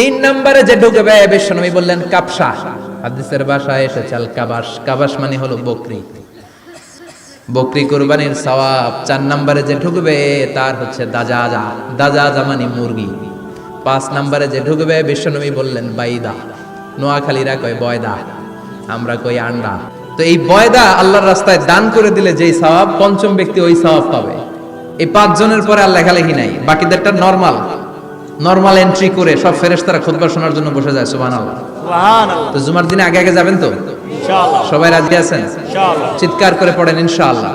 তিন নম্বরে যে ঢুকবে বিশ্বনবী বললেন, কাপসা। হাদিসের ভাষায় এসেছে, আল কাবাস কাবাস মানে হলো বকরি। বকরি কুরবানির সওয়াব। চার নম্বরে যে ঢুকবে, তার হচ্ছে দাজাজা। দাজাজা মানে মুরগি। পাঁচ নম্বরে যে ঢুকবে বিশ্বনবী বললেন, বাইদা। নোয়াখালীরা কয়, বয়দা। আমরা কই, আন্ডা। তো এই বয়দা আল্লাহর রাস্তায় দান করে দিলে যেই সওয়াব, পঞ্চম ব্যক্তি ওই সওয়াব পাবে। এই পাঁচ জনের পরে আর লেখালেখি নাই। বাকিদেরটা নর্মাল। নর্মাল এন্ট্রি করে সব ফেরেস্তারা খুতবা শোনার জন্য বসে যায় সুবান তো জুমার দিনে আগে আগে যাবেন তো? সবাই রাজি আছেন? চিৎকার করে পড়েন ইনশাআল্লাহ।